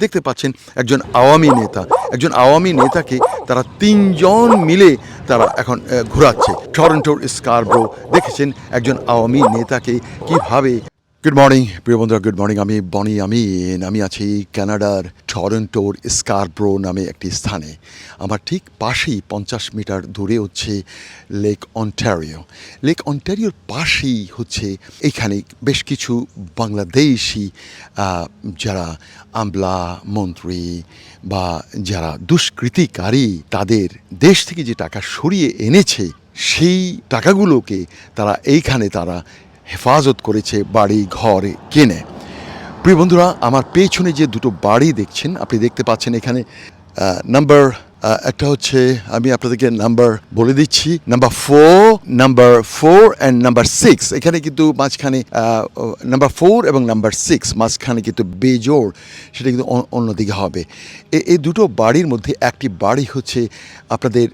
দেখতে পাচ্ছেন একজন আওয়ামী নেতা। একজন আওয়ামী নেতাকে তারা তিনজন মিলে তারা এখন ঘোরাচ্ছে। টরন্টোর স্কারব্রো দেখেছেন একজন আওয়ামী নেতাকে কীভাবে গুড মর্নিং প্রিয় বন্ধুরা গুড মর্নিং আমি বনি আমিন। আমি আছি কানাডার টরন্টোর স্কারব্রো নামে একটি স্থানে। আমার ঠিক পাশেই পঞ্চাশ মিটার দূরে হচ্ছে লেক অন্টারিও লেক অন্টারিওর পাশেই হচ্ছে এখানে বেশ কিছু বাংলাদেশি যারা আমলা মন্ত্রী বা যারা দুষ্কৃতিকারী, তাদের দেশ থেকে যে টাকা সরিয়ে এনেছে, সেই টাকাগুলোকে তারা, এইখানে তারা হেফাজত করেছে বাড়ি, ঘর, কিনে। প্রিয় বন্ধুরা, আমার পেছনে যে দুটো বাড়ি দেখছেন, আপনি দেখতে পাচ্ছেন এখানে নাম্বার একটা হচ্ছে, আমি আপনাদেরকে নাম্বার বলে দিচ্ছি number four number four and number six এখানে কিন্তু মাঝখানে নাম্বার ফোর এবং নাম্বার সিক্স মাঝখানে কিন্তু বেজোড়, সেটা কিন্তু অন্যদিকে হবে। এই দুটো বাড়ির মধ্যে একটি বাড়ি হচ্ছে আপনাদের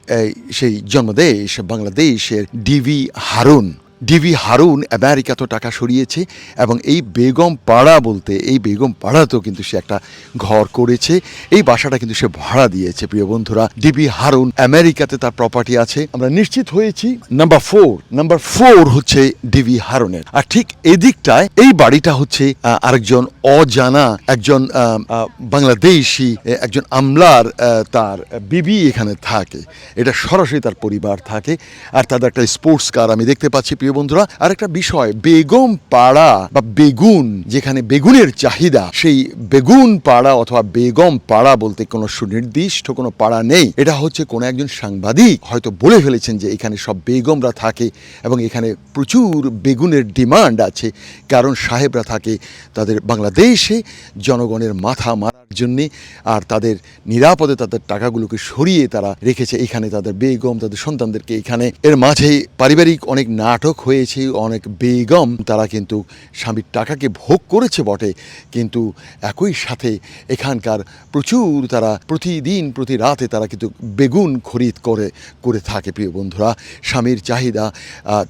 সেই জন্মদেশ, বাংলাদেশের ডিভি হারুন। ডিভি হারুন আমেরিকাতেও টাকা সরিয়েছে এবং এই বেগম পাড়া বলতে, এই বেগম পাড়াতেও কিন্তু সে একটা ঘর করেছে। এই বাসাটা কিন্তু সে ভাড়া দিয়েছে, প্রিয় বন্ধুরা। ডিবি হারুন আমেরিকাতে তার প্রপার্টি আছে। আমরা নিশ্চিত হয়েছি নাম্বার ফোর নাম্বার ফোর হচ্ছে ডিবি হারুনের। আর ঠিক এদিকটায় এই বাড়িটা হচ্ছে আরেকজন অজানা, একজন বাংলাদেশি একজন আমলার তার বিবি এখানে থাকে। এটা সরাসরি তার পরিবার থাকে। আর তাদের একটা স্পোর্টস কার আমি দেখতে পাচ্ছি প্রিয় বন্ধুরা আর একটা বিষয়, বেগম পাড়া বা বেগুন, যেখানে বেগুনের চাহিদা, সেই বেগুন পাড়া অথবা বেগম পাড়া বলতে কোনো সুনির্দিষ্ট কোনো পাড়া নেই। এটা হচ্ছে কোনো একজন সাংবাদিক হয়তো বলে ফেলেছেন যে এখানে সব বেগমরা থাকে এবং এখানে প্রচুর বেগুনের ডিমান্ড আছে, কারণ সাহেবরা থাকে তাদের বাংলাদেশে, জনগণের মাথা জন্যে আর তাদের নিরাপদে তাদের টাকাগুলোকে সরিয়ে তারা রেখেছে। এখানে তাদের বেগম, তাদের সন্তানদেরকে এখানে। এর মাঝে পারিবারিক অনেক নাটক হয়েছে, অনেক বেগম। তারা কিন্তু স্বামীর টাকাকে ভোগ করেছে বটে। কিন্তু একই সাথে এখানকার প্রচুর তারা প্রতিদিন, প্রতি রাতে তারা কিন্তু বেগুন খরিদ করে করে থাকে প্রিয় বন্ধুরা। স্বামীর চাহিদা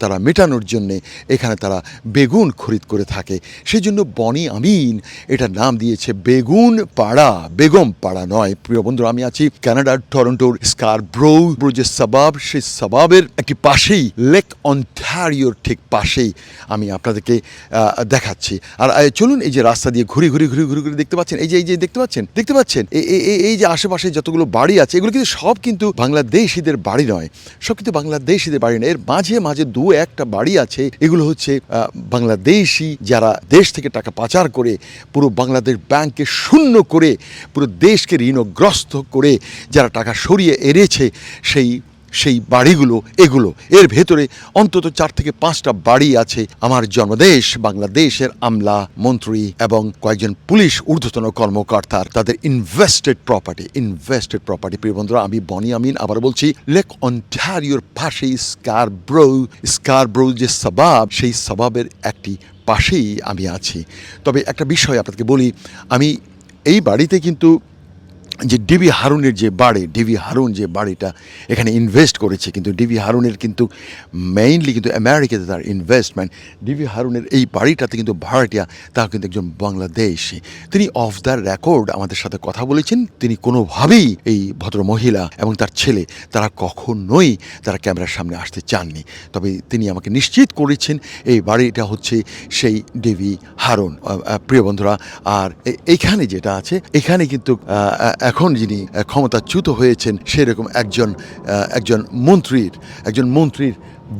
তারা মেটানোর জন্যে এখানে তারা বেগুন খরিদ করে থাকে। সেই জন্য বনি আমিন, এটার নাম দিয়েছে বেগুন পাড়া, বেগম পাড়া নয়। প্রিয় বন্ধুরা, আমি আছি কানাডার টরন্টোর স্কার ব্রো যে সাবাব। সেই সাবাবের একটি পাশেই, লেক অন্টারিওর ঠিক পাশেই আমি আপনাদেরকে দেখাচ্ছি। আর চলুন এই যে রাস্তা দিয়ে ঘুরে ঘুরে ঘুরে ঘুরে ঘুরে দেখতে পাচ্ছেন। এই যে এই যে দেখতে পাচ্ছেন? দেখতে পাচ্ছেন? এই- যে আশেপাশে যতগুলো বাড়ি আছে, এগুলো কিন্তু সব কিন্তু বাংলাদেশিদের বাড়ি নয়। সব কিন্তু বাংলাদেশিদের বাড়ি নয়। এর মাঝে মাঝে দু একটা বাড়ি আছে। এগুলো হচ্ছে বাংলাদেশি যারা দেশ থেকে টাকা পাচার করে পুরো বাংলাদেশ ব্যাংককে শূন্য করে, পুরো দেশকে ঋণগ্রস্ত করে যারা টাকা সরিয়ে এনেছে, সেই সেই বাড়িগুলো, এগুলো। এর ভেতরে অন্তত চার থেকে পাঁচটা বাড়ি আছে আমার জন্মদেশ, বাংলাদেশের আমলা মন্ত্রী এবং কয়েকজন পুলিশ ঊর্ধ্বতন কর্মকর্তার, তাদের ইনভেস্টেড প্রপার্টি ইনভেস্টেড প্রপার্টি প্রিয় বন্ধুরা, আমি বনি আমিন, আবার বলছি লেক অন্টারিওর পাশেই স্কার ব্রো স্কার ব্রো যে সবাব, সেই সবাবের একটি পাশেই আমি আছি। তবে একটা বিষয় আপনাকে বলি, আমি এই বাড়িতে কিন্তু যে ডিবি হারুনের যে বাড়ি, ডিবি হারুন যে বাড়িটা এখানে ইনভেস্ট করেছে, কিন্তু ডিবি হারুনের কিন্তু মেইনলি কিন্তু আমেরিকাতে তার ইনভেস্টমেন্ট ডিবি হারুনের এই বাড়িটাতে কিন্তু ভাড়াটিয়া, তাও কিন্তু একজন বাংলাদেশি। তিনি অফ দ্য রেকর্ড আমাদের সাথে কথা বলেছেন, তিনি কোনোভাবেই এই ভদ্র মহিলা এবং তার ছেলে, তারা কখনোই তারা ক্যামেরার সামনে আসতে চাননি। তবে তিনি আমাকে নিশ্চিত করেছেন, এই বাড়িটা হচ্ছে সেই ডিবি হারুন। প্রিয় বন্ধুরা, আর এইখানে যেটা আছে, এখানে কিন্তু এখন যিনি ক্ষমতাচ্যুত হয়েছেন, সেরকম একজন একজন মন্ত্রীর একজন মন্ত্রীর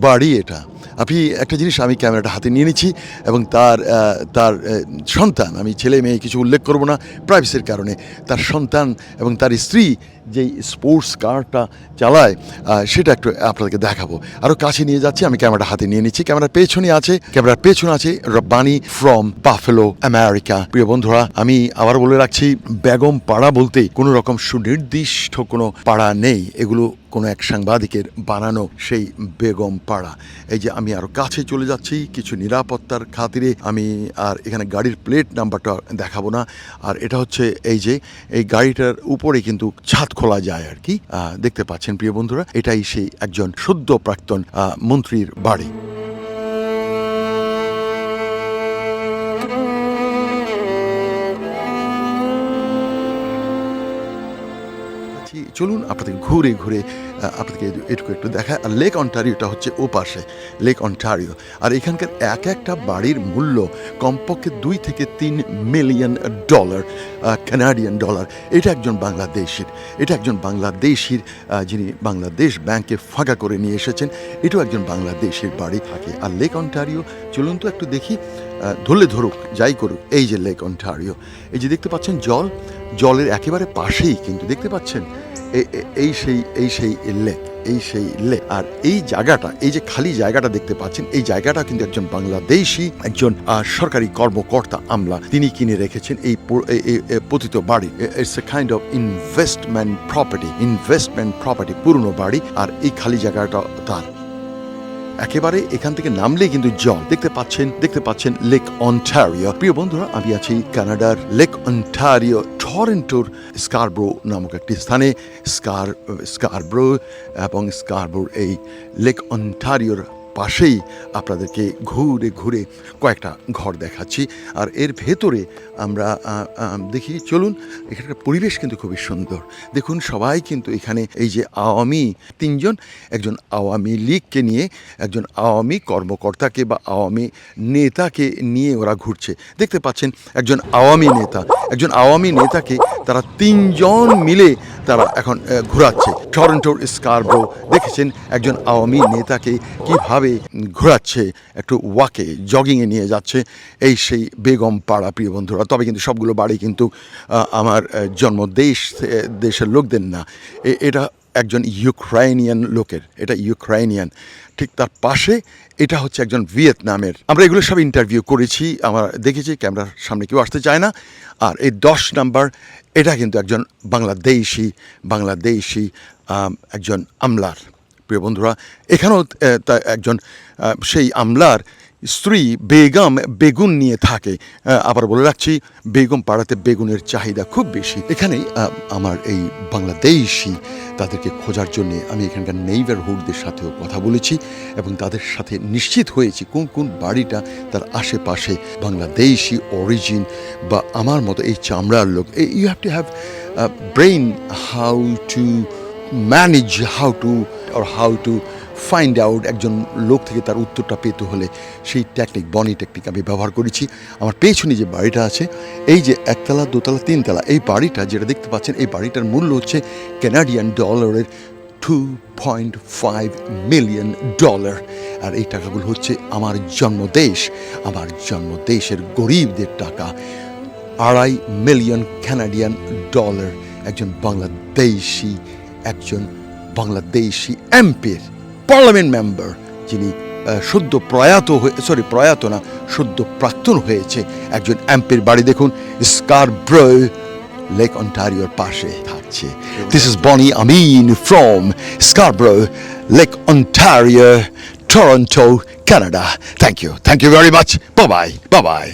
বাড়ি এটা। আপনি একটা জিনিস আমি ক্যামেরাটা হাতে নিয়ে নিচ্ছি এবং তার তার সন্তান, আমি ছেলে মেয়ে কিছু উল্লেখ করব না প্রাইভেসির কারণে। তার সন্তান এবং তার স্ত্রী যেই স্পোর্টস কারটা চালায় সেটা একটু আপনাদেরকে দেখাবো। আরও কাছে নিয়ে যাচ্ছি, আমি ক্যামেরাটা হাতে নিয়ে নিচ্ছি। ক্যামেরার পেছনে আছে, ক্যামেরার পেছনে আছে রব্বানি ফ্রম বাফেলো আমেরিকা প্রিয় বন্ধুরা, আমি আবার বলে রাখছি, বেগম পাড়া বলতে কোনো রকম সুনির্দিষ্ট কোনো পাড়া নেই। এগুলো কোনো এক সাংবাদিকের বানানো সেই বেগম পাড়া। এই যে আমি আরও কাছে চলে যাচ্ছি, কিছু নিরাপত্তার খাতিরে আমি আর এখানে গাড়ির প্লেট নাম্বারটা দেখাবো না। আর এটা হচ্ছে এই যে, এই গাড়িটার উপরে কিন্তু ছাদ খোলা যায় আর কি। দেখতে পাচ্ছেন প্রিয় বন্ধুরা, এটাই সেই একজন সদ্য প্রাক্তন মন্ত্রীর বাড়ি। দেখাচ্ছি চলুন আপনাদের ঘুরে ঘুরে আপনাদেরকে এটুকু একটু দেখায় আর লেক অন্টারিওটা হচ্ছে ও পাশে লেক অন্টারিও আর এখানকার এক একটা বাড়ির মূল্য কমপক্ষে দুই থেকে তিন মিলিয়ন ডলার কানাডিয়ান ডলার এটা একজন বাংলাদেশির, এটা একজন বাংলাদেশির যিনি বাংলাদেশ ব্যাংকে ফাঁকা করে নিয়ে এসেছেন, এটাও একজন বাংলাদেশের বাড়ি। থাকে আর লেক অন্টারিও চলুন তো একটু দেখি। ধরলে ধরুক, যাই করুক, এই যে লেক অন্টারিও এই যে দেখতে পাচ্ছেন জল, জলের একেবারে পাশেই কিন্তু দেখতে পাচ্ছেন এই সেই এই সেই লেক এই সেই লেক আর এই জায়গাটা, এই যে খালি জায়গাটা দেখতে পাচ্ছেন, এই জায়গাটা কিন্তু একজন বাংলাদেশি, একজন সরকারি কর্মকর্তা আমলা, তিনি কিনে রেখেছেন এই পতিত বাড়ি it's a kind of investment property investment property পুরনো বাড়ি, আর এই খালি জায়গাটা তার। একেবারে এখান থেকে নামলেই কিন্তু জল দেখতে পাচ্ছেন দেখতে পাচ্ছেন লেক অন্টারিও প্রিয় বন্ধুরা, আমি আছি কানাডার লেক অন্টারিও টরেন্টোর স্কারব্রো নামক একটি স্থানে। স্কার স্কারব্রো এবং স্কারব্রোর এই লেক অন্টারিওর পাশেই আপনাদেরকে ঘুরে ঘুরে কয়েকটা ঘর দেখাচ্ছি। আর এর ভেতরে আমরা দেখি, চলুন, এখানকার পরিবেশ কিন্তু খুবই সুন্দর। দেখুন, সবাই কিন্তু এখানে এই যে আওয়ামী তিনজন, একজন আওয়ামী লীগকে নিয়ে, একজন আওয়ামী কর্মকর্তাকে বা আওয়ামী নেতাকে নিয়ে ওরা ঘুরছে। দেখতে পাচ্ছেন, একজন আওয়ামী নেতা, একজন আওয়ামী নেতাকে তারা তিনজন মিলে তারা এখন ঘোরাচ্ছে। টরন্টোর স্কারব্রো দেখেছেন, একজন আওয়ামী নেতাকে কীভাবে ঘোরাচ্ছে, একটু ওয়াকে জগিংয়ে নিয়ে যাচ্ছে এই সেই বেগম পাড়া প্রিয় বন্ধুরা। তবে কিন্তু সবগুলো বাড়ি কিন্তু আমার জন্মদেশ দেশের লোকদের না। এটা একজন ইউক্রাইনিয়ান লোকের, এটা ইউক্রাইনিয়ান। ঠিক তার পাশে এটা হচ্ছে একজন ভিয়েতনামের। আমরা এগুলো সব ইন্টারভিউ করেছি, আমরা দেখেছি, ক্যামেরার সামনে কেউ আসতে চায় না। আর এই দশ নাম্বার, এটা কিন্তু একজন বাংলাদেশি বাংলাদেশি একজন আমলার। প্রিয় বন্ধুরা, এখানেও একজন সেই আমলার স্ত্রী বেগম বেগুন নিয়ে থাকে। আবার বলে রাখছি, বেগম পাড়াতে বেগুনের চাহিদা খুব বেশি। এখানেই আমার এই বাংলাদেশি তাদেরকে খোঁজার জন্যে আমি এখানকার নেইবারহুডদের সাথেও কথা বলেছি এবং তাদের সাথে নিশ্চিত হয়েছি কোন কোন বাড়িটা তার আশেপাশে বাংলাদেশি অরিজিন বা আমার মতো এই চামড়ার লোক। You have to have brain how to manage how to or how to find out একজন লোক থেকে তার উত্তরটা পেতে হলে সেই টেকনিক বনি টেকনিক আমি ব্যবহার করেছি। আমার পেছনে যে বাড়িটা আছে, এই যে একতলা, দোতলা, তিনতলা, এই বাড়িটা যেটা দেখতে পাচ্ছেন, এই বাড়িটার মূল্য হচ্ছে কানাডিয়ান ডলারের two point five million dollar আর এই টাকাগুলো হচ্ছে আমার জন্মদেশ। আমার জন্মদেশের গরিবদের টাকা। আড়াই মিলিয়ন ক্যানাডিয়ান ডলার একজন বাংলাদেশি, একজন বাংলাদেশি এমপির পার্লামেন্ট মেম্বার যিনি সদ্য প্রয়াত হয়ে সরি প্রয়াত না, সদ্য প্রাক্তন হয়েছে একজন এমপির বাড়ি দেখুন স্কার ব্রো লেক অন্টারিওর পাশে থাকছে। This is Boni Amin from Scarborough Lake Ontario Toronto Canada thank you thank you very much bye bye bye bye